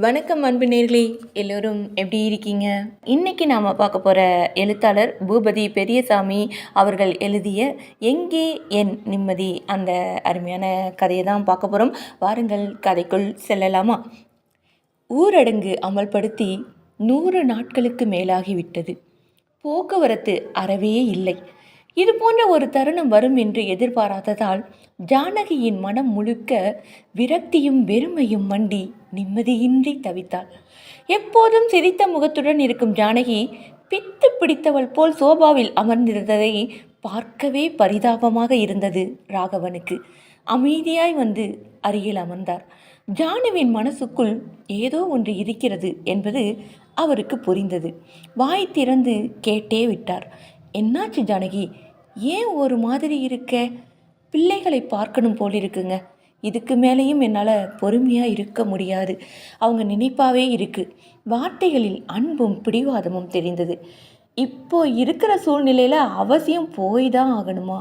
வணக்கம் அன்பு நேர்களே எல்லோரும் எப்படி இருக்கீங்க? இன்னைக்கு நாம் பார்க்க போகிற எழுத்தாளர் பூபதி பெரியசாமி அவர்கள் எழுதிய எங்கே என் நிம்மதி? அந்த அருமையான கதையை தான் பார்க்க போகிறோம் வாருங்கள் கதைக்குள் செல்லலாமா? ஊரடங்கு அமல்படுத்தி நூறு நாட்களுக்கு மேலாகிவிட்டது. போக்குவரத்து அறவே இல்லை. இது போன்ற ஒரு தருணம் வரும் என்று எதிர்பாராததால் ஜானகியின் மனம் முழுக்க விரக்தியும் வெறுமையும் மண்டி நிம்மதியின்றி தவித்தாள். எப்போதும் சிரித்த முகத்துடன் இருக்கும் ஜானகி பித்து பிடித்தவள் போல் சோபாவில் அமர்ந்திருந்ததை பார்க்கவே பரிதாபமாக இருந்தது ராகவனுக்கு. அமைதியாய் வந்து அருகில் அமர்ந்தார். ஜானுவின் மனசுக்குள் ஏதோ ஒன்று இருக்கிறது என்பது அவருக்கு புரிந்தது. வாய் திறந்து கேட்டே விட்டார். என்னாச்சு ஜானகி? ஏன் ஒரு மாதிரி இருக்க? பிள்ளைகளை பார்க்கணும் போல் இருக்குங்க. இதுக்கு மேலேயும் என்னால் பொறுமையாக இருக்க முடியாது. அவங்க நினைப்பாவே இருக்கு. வார்த்தைகளில் அன்பும் பிடிவாதமும் தெரிந்தது. இப்போ இருக்கிற சூழ்நிலையில் அவசியம் போய் தான் ஆகணுமா?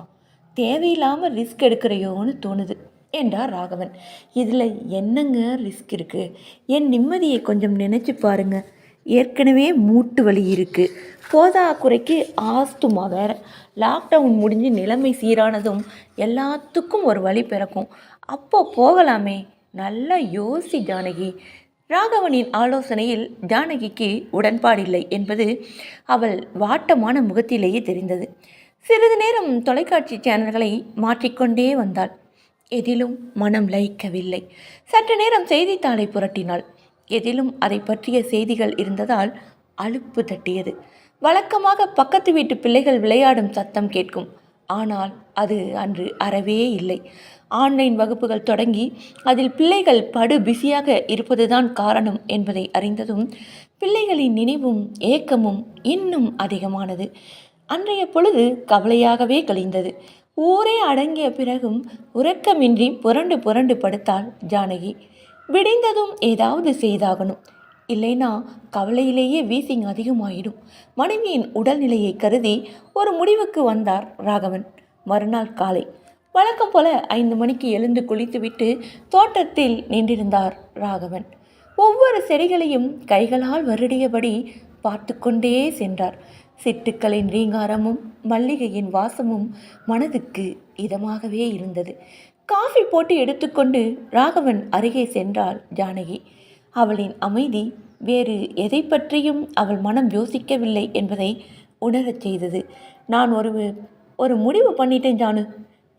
தேவையில்லாமல் ரிஸ்க் எடுக்கிறையோன்னு தோணுது என்றார் ராகவன். இதில் என்னங்க ரிஸ்க் இருக்குது என் நிம்மதியை கொஞ்சம் நினச்சி பாருங்கள் ஏற்கனவே மூட்டு வலி இருக்குது போதா குறைக்கு ஆஸ்துமா வேறு. லாக்டவுன் முடிஞ்சு நிலைமை சீரானதும் எல்லாத்துக்கும் ஒரு வழி பிறக்கும். அப்போ போகலாமே. நல்லா யோசி ஜானகி. ராகவனின் ஆலோசனையில் ஜானகிக்கு உடன்பாடில்லை என்பது அவள் வாட்டமான முகத்திலேயே தெரிந்தது. சிறிது நேரம் தொலைக்காட்சி சேனல்களை மாற்றிக்கொண்டே வந்தாள். எதிலும் மனம் லயிக்கவில்லை. சற்று நேரம் செய்தித்தாளை புரட்டினாள். எதிலும் அதை பற்றிய செய்திகள் இருந்ததால் அலுப்பு தட்டியது. வழக்கமாக பக்கத்து வீட்டு பிள்ளைகள் விளையாடும் சத்தம் கேட்கும். ஆனால் அது அன்று அறவே இல்லை. ஆன்லைன் வகுப்புகள் தொடங்கி அதில் பிள்ளைகள் படு பிஸியாக இருப்பதுதான் காரணம் என்பதை அறிந்ததும் பிள்ளைகளின் நினைவும் ஏக்கமும் இன்னும் அதிகமானது. அன்றைய பொழுது கவலையாகவே கழிந்தது. ஊரே அடங்கிய பிறகும் உறக்கமின்றி புரண்டு புரண்டு படுத்தாள் ஜானகி. விடிந்ததும் ஏதாவது செய்தாகணும். இல்லைனா கவலையிலேயே வீசிங் அதிகமாயிடும். மனைவியின் உடல்நிலையை கருதி ஒரு முடிவுக்கு வந்தார் ராகவன். மறுநாள் காலை. வழக்கம் போல ஐந்து மணிக்கு எழுந்து குளித்துவிட்டு தோட்டத்தில் நின்றிருந்தார் ராகவன். ஒவ்வொரு செடிகளையும் கைகளால் வருடியபடி பார்த்து கொண்டே சென்றார். சிட்டுக்களின் ரீங்காரமும் மல்லிகையின் வாசமும் மனதுக்கு இதமாகவே இருந்தது. காஃபி போட்டு எடுத்துக்கொண்டு ராகவன் அருகே சென்றாள் ஜானகி. அவளின் அமைதி வேறு எதை பற்றியும் அவள் மனம் யோசிக்கவில்லை என்பதை உணரச் செய்தது. நான் ஒரு ஒரு முடிவு பண்ணிட்டேன் ஜானு.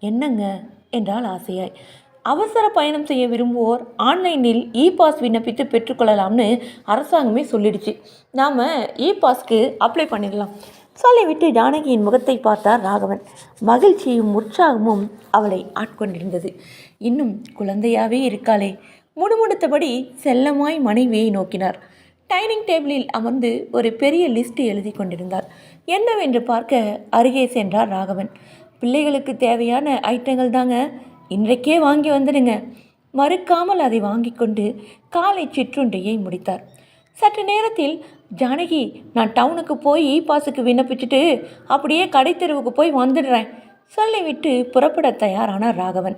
என்னங்க? என்றால் ஆசையாய். அவசர பயணம் செய்ய விரும்புவோர் ஆன்லைனில் இ பாஸ் விண்ணப்பித்து பெற்றுக்கொள்ளலாம்னு அரசாங்கமே சொல்லிடுச்சு. நாம் இ பாஸ்க்கு அப்ளை பண்ணிடலாம். சொல்லிவிட்டு ஜானகியின் முகத்தை பார்த்தார் ராகவன். மகிழ்ச்சியும் உற்சாகமும் அவளை ஆட்கொண்டிருந்தது. இன்னும் குழந்தையாவே இருக்காளே முணுமுணுத்தபடி செல்லமாய் மனைவியை நோக்கினார். டைனிங் டேபிளில் அமர்ந்து ஒரு பெரிய லிஸ்ட் எழுதி கொண்டிருந்தார். என்னவென்று பார்க்க அருகே சென்றார் ராகவன். பிள்ளைகளுக்கு தேவையான ஐட்டங்கள் தாங்க இன்றைக்கே வாங்கி வந்துடுங்க. மறுக்காமல் அதை வாங்கி கொண்டு காலை சிற்றுண்டையை முடித்தார். சற்று நேரத்தில் ஜானகி நான் டவுனுக்கு போய் இ பாஸுக்கு விண்ணப்பிச்சுட்டு அப்படியே கடைத்தெருவுக்கு போய் வந்துடுறேன் சொல்லிவிட்டு புறப்பட தயாரான ராகவன்.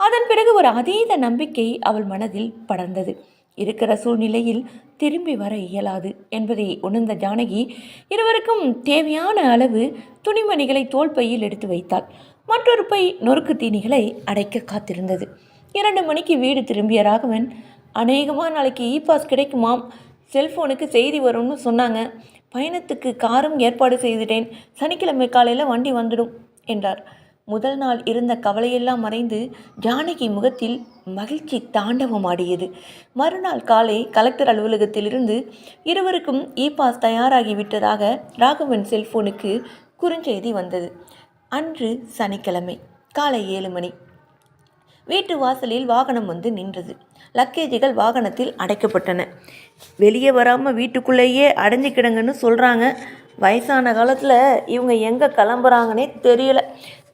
அதன் பிறகு ஒரு அதீத நம்பிக்கை அவள் மனதில் படர்ந்தது. இருக்கிற சூழ்நிலையில் திரும்பி வர இயலாது என்பதை உணர்ந்த ஜானகி இருவருக்கும் தேவையான அளவு துணிமணிகளை தோல் பையில் எடுத்து வைத்தாள். மற்றொரு பை நொறுக்கு தீனிகளை அடைக்க காத்திருந்தது. இரண்டு மணிக்கு வீடு திரும்பிய ராகவன் அநேகமாக நாளைக்கு இ பாஸ் கிடைக்குமாம்? செல்ஃபோனுக்கு செய்தி வரும்னு சொன்னாங்க. பயணத்துக்கு காரும் ஏற்பாடு செய்துட்டேன். சனிக்கிழமை காலையில் வண்டி வந்துடும் என்றார். முதல் நாள் இருந்த கவலையெல்லாம் மறைந்து ஜானகி முகத்தில் மகிழ்ச்சி தாண்டவமாடியது மறுநாள் காலை கலெக்டர் அலுவலகத்திலிருந்து இருவருக்கும் இ பாஸ் தயாராகிவிட்டதாக ராகவன் செல்போனுக்கு குறுஞ்செய்தி வந்தது. அன்று சனிக்கிழமை காலை ஏழு மணி. வீட்டு வாசலில் வாகனம் வந்து நின்றது. லக்கேஜுகள் வாகனத்தில் அடைக்கப்பட்டன. வெளியே வராமல் வீட்டுக்குள்ளேயே அடைஞ்சு கிடங்கன்னு சொல்கிறாங்க வயசான காலத்தில் இவங்க எங்கே கிளம்புறாங்கன்னே தெரியல.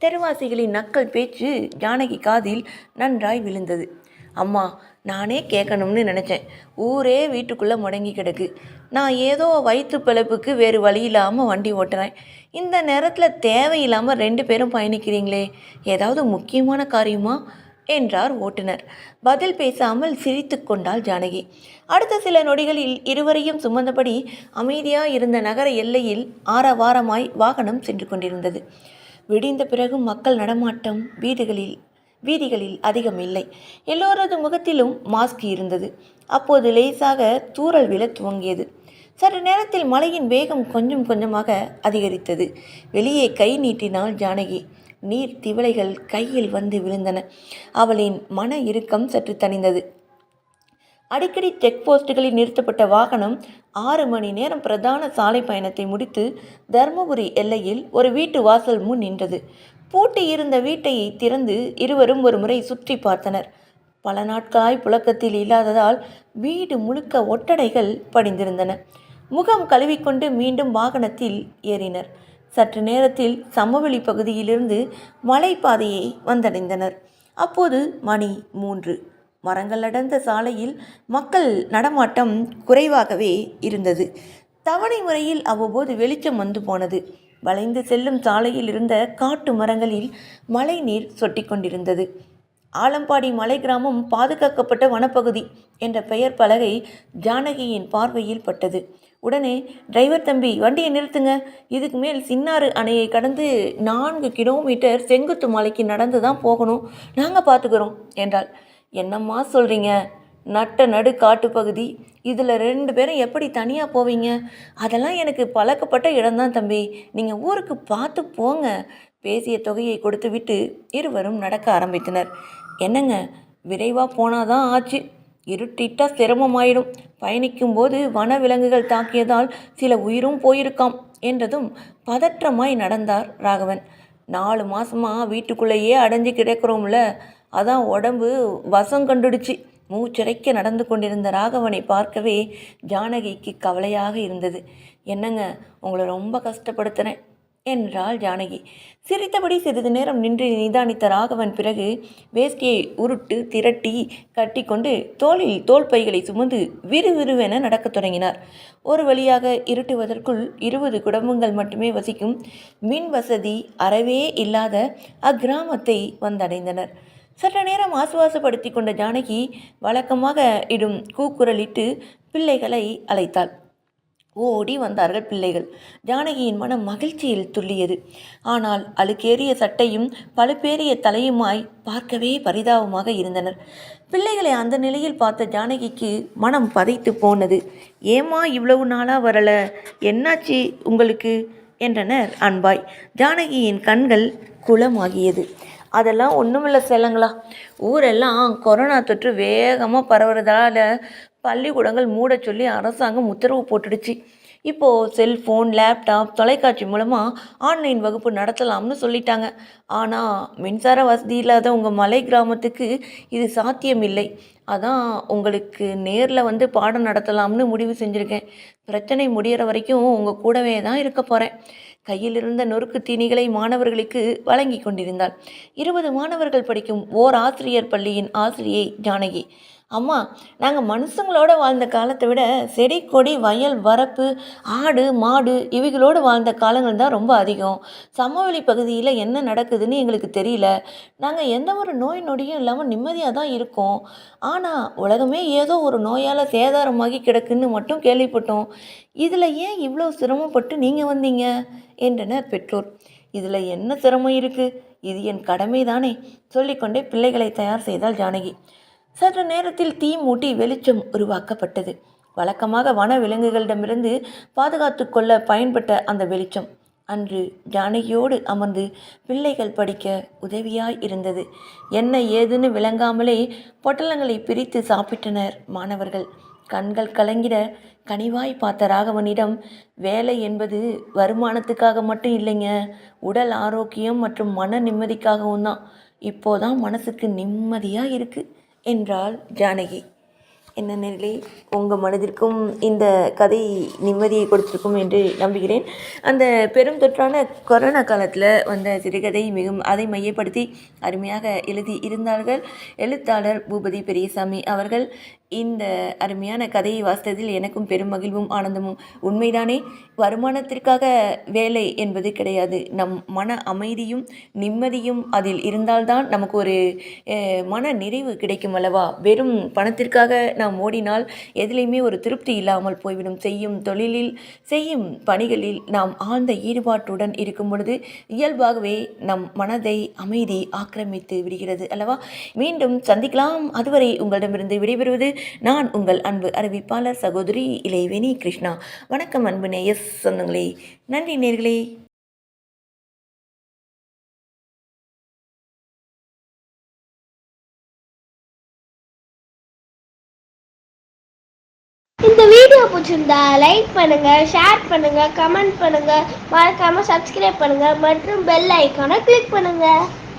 தெருவாசிகளின் நக்கல் பேச்சு ஜானகி காதில் நன்றாய் விழுந்தது. அம்மா நானே கேட்கணும்னு நினச்சேன். ஊரே வீட்டுக்குள்ளே முடங்கி கிடக்கு. நான் ஏதோ வயிற்று பிழைப்புக்கு வேறு வழி இல்லாமல் வண்டி ஓட்டுறேன். இந்த நேரத்தில் தேவையில்லாமல் ரெண்டு பேரும் பயணிக்கிறீங்களே. ஏதாவது முக்கியமான காரியமாக என்றார் ஓட்டுநர். பதில் பேசாமல் சிரித்து கொண்டாள் ஜானகி. அடுத்த சில நொடிகளில் இருவரையும் சுமந்தபடி அமைதியாக இருந்த நகர எல்லையில் ஆரவாரமாய் வாகனம் சென்று கொண்டிருந்தது. விடிந்த பிறகு மக்கள் நடமாட்டம் வீடுகளில் வீதிகளில் அதிகம் இல்லை. எல்லோரது முகத்திலும் மாஸ்க் இருந்தது. அப்போது லேசாக தூறல் விழ துவங்கியது. சற்று நேரத்தில் மழையின் வேகம் கொஞ்சம் கொஞ்சமாக அதிகரித்தது. வெளியே கை நீட்டினாள் ஜானகி. நீர் திவலைகள் கையில் வந்து விழுந்தன. அவளின் மன இறுக்கம் சற்று தணிந்தது. அடிக்கடி செக் போஸ்டுகளில் நிறுத்தப்பட்ட வாகனம் ஆறு மணி நேரம் பிரதான சாலை பயணத்தை முடித்து தர்மபுரி எல்லையில் ஒரு வீட்டு வாசல் முன் நின்றது. பூட்டி இருந்த வீட்டை திறந்து இருவரும் ஒரு முறை சுற்றி பார்த்தனர். பல நாட்களாய் புழக்கத்தில் இல்லாததால் வீடு முழுக்க ஒட்டடைகள் படிந்திருந்தன. முகம் கழுவிக்கொண்டு மீண்டும் வாகனத்தில் ஏறினர். சற்று நேரத்தில் சமவெளி பகுதியிலிருந்து மலைப்பாதையை வந்தடைந்தனர். அப்போது மணி மூன்று. மரங்கள் அடர்ந்த சாலையில் மக்கள் நடமாட்டம் குறைவாகவே இருந்தது. தவணை முறையில் அவ்வப்போது வெளிச்சம் வந்து போனது. வளைந்து செல்லும் சாலையில் இருந்த காட்டு மரங்களில் மழை நீர் சொட்டி கொண்டிருந்தது ஆலம்பாடி மலை கிராமம் பாதுகாக்கப்பட்ட வனப்பகுதி என்ற பெயர் பலகை ஜானகியின் பார்வையில் பட்டது. உடனே டிரைவர் தம்பி வண்டியை நிறுத்துங்க. இதுக்கு மேல் சின்னாறு அணையை கடந்து நான்கு கிலோமீட்டர் செங்குத்து மலைக்கு நடந்து தான் போகணும். நாங்கள் பார்த்துக்கிறோம் என்றாள். என்னம்மா சொல்கிறீங்க நட்ட நடு காட்டுப்பகுதி இதில் ரெண்டு பேரும் எப்படி தனியாக போவீங்க? அதெல்லாம் எனக்கு பழக்கப்பட்ட இடம்தான் தம்பி. நீங்கள் ஊருக்கு பார்த்து போங்க. பேசிய தொகையை கொடுத்து விட்டு இருவரும் நடக்க ஆரம்பித்தனர். என்னங்க? விரைவாக போனாதான் ஆச்சு. இருட்டிட்டா சிரமமாயிடும். பயணிக்கும்போது வனவிலங்குகள் தாக்கியதால் சில உயிரும் போயிருக்காம் என்றதும் பதற்றமாய் நடந்தார் ராகவன். நாலு மாசமா வீட்டுக்குள்ளேயே அடைஞ்சு கிடக்கிறோம்ல. அதான் உடம்பு வசம் கண்டுடுச்சு. மூச்சிறைக்க நடந்து கொண்டிருந்த ராகவனை பார்க்கவே ஜானகிக்கு கவலையாக இருந்தது. என்னங்க? உங்களை ரொம்ப கஷ்டப்படுத்துகிறேன் என்றாள் ஜானகி. சிரித்தபடி சிறிது நேரம் நின்று நிதானித்த ராகவன் பிறகு வேஷ்டியை உருட்டு திரட்டி கட்டிக்கொண்டு தோளில் தோல் பைகளை சுமந்து விறுவிறுவென நடக்கத் தொடங்கினார். ஒரு வழியாக இருட்டுவதற்குள் இருபது குடும்பங்கள் மட்டுமே வசிக்கும் மின் வசதி அறவே இல்லாத அக்கிராமத்தை வந்தடைந்தனர். சற்று நேரம் ஆசுவாசப்படுத்தி கொண்ட ஜானகி வழக்கமாக இடும் கூக்குரலிட்டு பிள்ளைகளை அழைத்தாள். ஓடி வந்தார்கள் பிள்ளைகள். ஜானகியின் மனம் மகிழ்ச்சியில் துள்ளியது. ஆனால் அழுக்கேறிய சட்டையும் பழுப்பேறிய தலையுமாய் பார்க்கவே பரிதாபமாக இருந்தனர். பிள்ளைகளை அந்த நிலையில் பார்த்த ஜானகிக்கு மனம் பதைத்து போனது. ஏமா இவ்வளவு நாளாக வரல? என்னாச்சு உங்களுக்கு? என்றனர் அன்பாய். ஜானகியின் கண்கள் குளமாகியது. அதெல்லாம் ஒன்றுமில்ல செல்லங்களா. ஊரெல்லாம் கொரோனா தொற்று வேகமாக பரவுறதால பள்ளிக்கூடங்கள் மூட சொல்லி அரசாங்கம் உத்தரவு போட்டுடுச்சு. இப்போது செல்ஃபோன் லேப்டாப் தொலைக்காட்சி மூலமாக ஆன்லைன் வகுப்பு நடத்தலாம்னு சொல்லிட்டாங்க. ஆனால் மின்சார வசதி இல்லாத உங்கள் மலை கிராமத்துக்கு இது சாத்தியமில்லை. அதான் உங்களுக்கு நேரில் வந்து பாடம் நடத்தலாம்னு முடிவு செஞ்சுருக்கேன். பிரச்சனை முடிகிற வரைக்கும் உங்கள் கூடவே தான் இருக்க போகிறேன் கையில் இருந்த நொறுக்கு தீனிகளை மாணவர்களுக்கு வழங்கி கொண்டிருந்தாள். இருபது மாணவர்கள் படிக்கும் ஓர் ஆசிரியர் பள்ளியின் ஆசிரியை ஜானகி. அம்மா நாங்கள் மனுஷங்களோட வாழ்ந்த காலத்தை விட செடி கொடி வயல் வரப்பு ஆடு மாடு இவைகளோடு வாழ்ந்த காலங்கள் தான் ரொம்ப அதிகம். சமவெளி பகுதியில் என்ன நடக்குதுன்னு எங்களுக்கு தெரியல. நாங்கள் எந்த ஒரு நோய் நொடியும் இல்லாமல் நிம்மதியாக தான் இருக்கோம். ஆனால் உலகமே ஏதோ ஒரு நோயால் சேதாரமாகி கிடக்குன்னு மட்டும் கேள்விப்பட்டோம். இதில் ஏன் இவ்வளோ சிரமப்பட்டு நீங்கள் வந்தீங்க? என்றனர் பெற்றோர். இதில் என்ன சிரமம் இருக்குது இது என் கடமை தானே சொல்லிக்கொண்டே பிள்ளைகளை தயார் செய்தாள் ஜானகி. சற்று நேரத்தில் தீ மூட்டி வெளிச்சம் உருவாக்கப்பட்டது. வழக்கமாக வன விலங்குகளிடமிருந்து பாதுகாத்து கொள்ள பயன்பட்ட அந்த வெளிச்சம். அன்று ஜானகியோடு அமர்ந்து பிள்ளைகள் படிக்க உதவியாய் இருந்தது. என்ன ஏதுன்னு விளங்காமலே பொட்டலங்களை பிரித்து சாப்பிட்டனர் மாணவர்கள். கண்கள் கலங்கிட கனிவாய் பார்த்த ராகவனிடம் வேலை என்பது வருமானத்துக்காக மட்டும் இல்லைங்க. உடல் ஆரோக்கியம் மற்றும் மன நிம்மதிக்காகவும் தான். இப்போதான் மனசுக்கு நிம்மதியாக இருக்குது என்றாள் ஜானகி. என்ன நிலை உங்கள் மனதிற்கும் இந்த கதை நிம்மதியை கொடுத்திருக்கும் என்று நம்புகிறேன். அந்த பெரும் தொற்றான கொரோனா காலத்தில் வந்த சிறுகதை மிகவும் அதை மையப்படுத்தி அருமையாக எழுதி இருந்தார்கள். எழுத்தாளர் பூபதி பெரியசாமி அவர்கள் இந்த அருமையான கதையை வாசித்ததில் எனக்கும் பெரும் மகிழ்வும் ஆனந்தமும். உண்மைதானே? வருமானத்திற்காக வேலை என்பது கிடையாது. நம் மன அமைதியும் நிம்மதியும் அதில் இருந்தால்தான் நமக்கு ஒரு மன நிறைவு கிடைக்கும் அல்லவா? வெறும் பணத்திற்காக நாம் ஓடினால் எதிலையுமே ஒரு திருப்தி இல்லாமல் போய்விடும். செய்யும் தொழிலில் செய்யும் பணிகளில் நாம் ஆழ்ந்த ஈடுபாட்டுடன் இருக்கும் பொழுது இயல்பாகவே நம் மனதை அமைதி ஆக்கிரமித்து விடுகிறது அல்லவா? மீண்டும் சந்திக்கலாம். அதுவரை உங்களிடமிருந்து விடைபெறுவது நான் உங்கள் அன்பு அறிவிப்பாளர் சகோதரி இளைவேணி கிருஷ்ணா. வணக்கம் அன்பு நேயஸ் சொந்தங்களே. நன்றி நேர்களே. இந்த வீடியோ பிடிச்சிருந்தா லைக் பண்ணுங்க ஷேர் பண்ணுங்க கமெண்ட் பண்ணுங்க. மறக்காம சப்ஸ்கிரைப் பண்ணுங்க. மற்றும் பெல் ஐக்கானை கிளிக் பண்ணுங்க.